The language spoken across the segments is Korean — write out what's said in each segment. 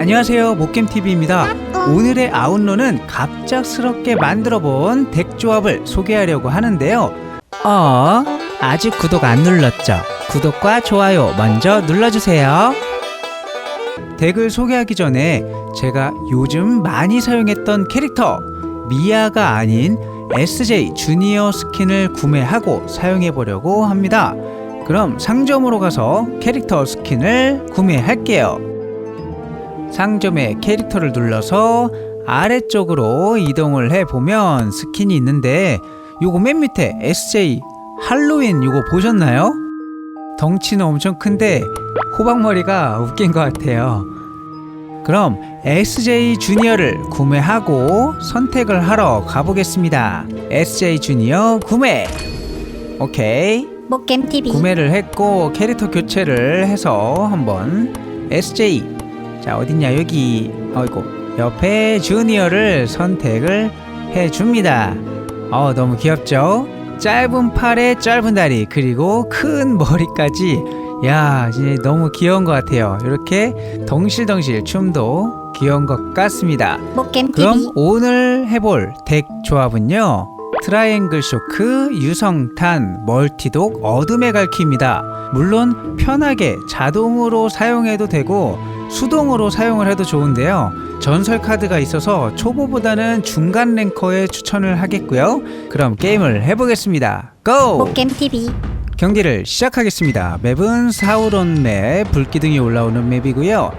안녕하세요. 목겜TV입니다. 오늘의 아웃로는 갑작스럽게 만들어본 덱 조합을 소개하려고 하는데요. 어? 아직 구독 안 눌렀죠? 구독과 좋아요 먼저 눌러주세요. 덱을 소개하기 전에 제가 요즘 많이 사용했던 캐릭터 미아가 아닌 SJ 주니어 스킨을 구매하고 사용해 보려고 합니다. 그럼 상점으로 가서 캐릭터 스킨을 구매할게요 상점에 캐릭터를 눌러서 아래쪽으로 이동을 해보면 스킨이 있는데 요거 맨 밑에 SJ 할로윈 요거 보셨나요? 덩치는 엄청 큰데 호박머리가 웃긴 것 같아요. 그럼 SJ 주니어를 구매하고 선택을 하러 가보겠습니다. SJ 주니어 구매! 오케이. 목겜 TV 구매를 했고 캐릭터 교체를 해서 한번 SJ 자 어딨냐? 여기. 어이고 옆에 주니어를 선택을 해줍니다. 어 너무 귀엽죠? 짧은 팔에 짧은 다리 그리고 큰 머리까지. 야 진짜 너무 귀여운 것 같아요. 이렇게 덩실덩실 춤도 귀여운 것 같습니다. 그럼 오늘 해볼 덱 조합은요. 트라이앵글 쇼크, 유성탄, 멀티독, 어둠의 갈퀴입니다. 물론 편하게 자동으로 사용해도 되고 수동으로 사용을 해도 좋은데요 전설 카드가 있어서 초보보다는 중간 랭커에 추천을 하겠고요 그럼 게임을 해보겠습니다 고! 목겜 TV 경기를 시작하겠습니다. 맵은 사우론 맵, 불기둥이 올라오는 맵이고요.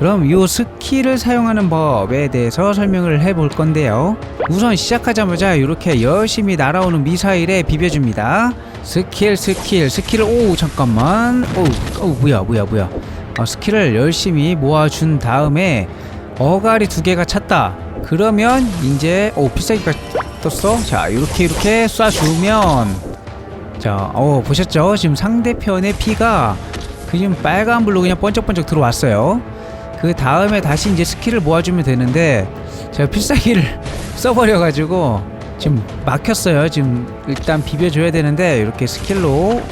그럼 이 스킬을 사용하는 법에 대해서 설명을 해볼 건데요. 우선 시작하자마자 이렇게 열심히 날아오는 미사일에 비벼줍니다. 스킬, 스킬, 스킬을 오 잠깐만, 오, 오 뭐야, 뭐야, 뭐야. 어, 스킬을 열심히 모아준 다음에 어가리 두 개가 찼다. 그러면 이제 오 필살기가 떴어. 자 이렇게 이렇게 쏴주면 자, 어 보셨죠? 지금 상대편의 피가 그 지금 빨간 불로 그냥 번쩍번쩍 들어왔어요. 그 다음에 다시 이제 스킬을 모아주면 되는데 제가 필살기를 써버려가지고 지금 막혔어요. 지금 일단 비벼줘야 되는데 이렇게 스킬로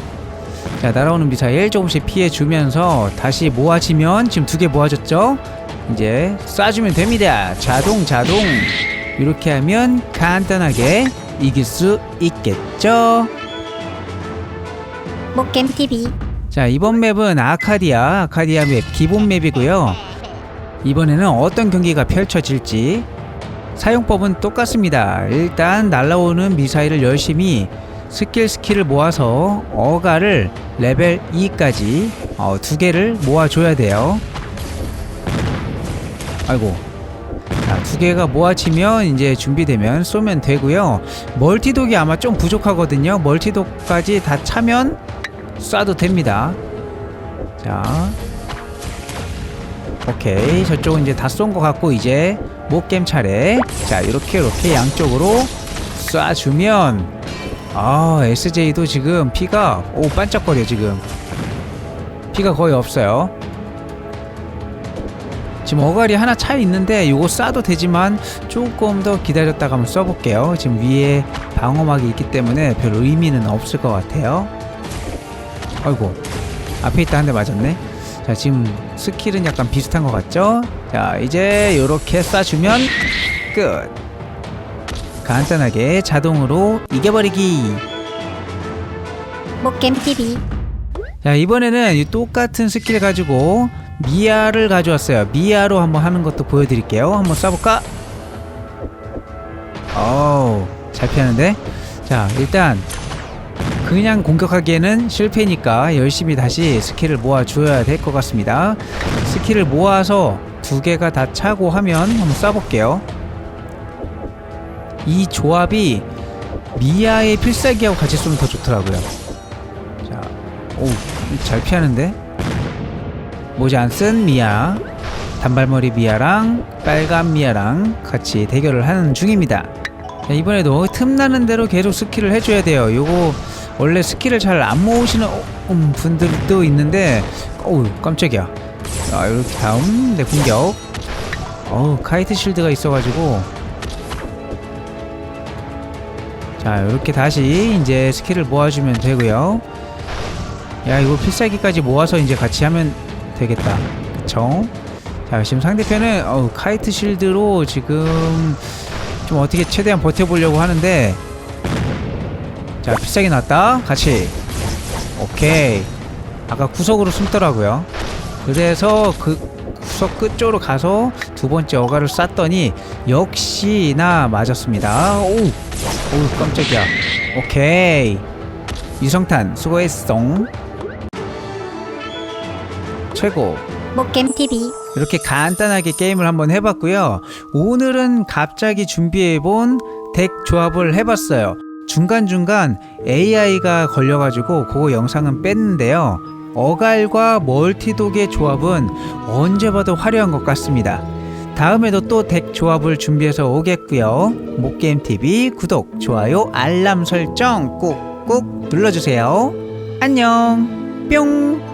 자 날아오는 미사일 조금씩 피해주면서 다시 모아지면 지금 두 개 모아졌죠? 이제 쏴주면 됩니다. 자동 자동 이렇게 하면 간단하게 이길 수 있겠죠? 목겜 TV 자 이번 맵은 아카디아 아카디아 맵 기본 맵이고요 이번에는 어떤 경기가 펼쳐질지 사용법은 똑같습니다 일단 날라오는 미사일을 열심히 스킬 스킬을 모아서 어가를 레벨 2까지 어, 두 개를 모아줘야 돼요. 아이고. 자, 두 개가 모아지면 이제 준비되면 쏘면 되고요. 멀티독이 아마 좀 부족하거든요. 멀티독까지 다 차면 쏴도 됩니다. 자, 오케이. 저쪽은 이제 다 쏜 것 같고 이제 목겜 차례. 자, 이렇게 이렇게 양쪽으로 쏴주면 아 SJ도 지금 피가 오 반짝거려 지금 피가 거의 없어요. 지금 어갈이 하나 차 있는데 요거 쏴도 되지만 조금 더 기다렸다가 한번 쏴볼게요. 지금 위에 방어막이 있기 때문에 별 의미는 없을 것 같아요. 아이고 앞에 있다 한 대 맞았네 자 지금 스킬은 약간 비슷한 것 같죠 자 이제 요렇게 쏴주면 끝 간단하게 자동으로 이겨버리기. 목겜 TV 자 이번에는 이 똑같은 스킬 가지고 미아를 가져왔어요. 미아로 한번 하는 것도 보여드릴게요. 한번 쏴볼까? 어우 잘 피하는데? 자 일단 그냥 공격하기에는 실패니까 열심히 다시 스킬을 모아 줘야 될 것 같습니다. 스킬을 모아서 두 개가 다 차고 하면 한번 쏴볼게요. 이 조합이 미아의 필살기하고 같이 쏘면 더 좋더라고요. 자, 오, 잘 피하는데? 모자 안 쓴 미아, 단발머리 미아랑 빨간 미아랑 같이 대결을 하는 중입니다. 자, 이번에도 틈나는 대로 계속 스킬을 해줘야 돼요. 요거 원래 스킬을 잘 안 모으시는 어, 음, 분들도 있는데 어우 깜짝이야 아 이렇게 다음 내 공격 어우 카이트 실드가 있어가지고 자 이렇게 다시 이제 스킬을 모아주면 되고요. 야 이거 필살기까지 모아서 이제 같이 하면 되겠다. 그쵸? 자 지금 상대편은 어우, 카이트 실드로 지금 좀 어떻게 최대한 버텨보려고 하는데 자 비싸게 났다. 같이. 오케이. 아까 구석으로 숨더라고요. 그래서 그 구석 끝쪽으로 가서 두 번째 어가를 쐈더니 역시나 맞았습니다. 오우 오우 깜짝이야 오케이 유성탄 수고했어 최고 목겜 TV. 이렇게 간단하게 게임을 한번 해봤고요. 오늘은 갑자기 준비해본 덱 조합을 해봤어요. 중간중간 AI가 걸려가지고 그거 영상은 뺐는데요. 어갈과 멀티독의 조합은 언제 봐도 화려한 것 같습니다. 다음에도 또 덱 조합을 준비해서 오겠고요. 목게임TV 구독, 좋아요, 알람 설정 꾹꾹 눌러주세요. 안녕 뿅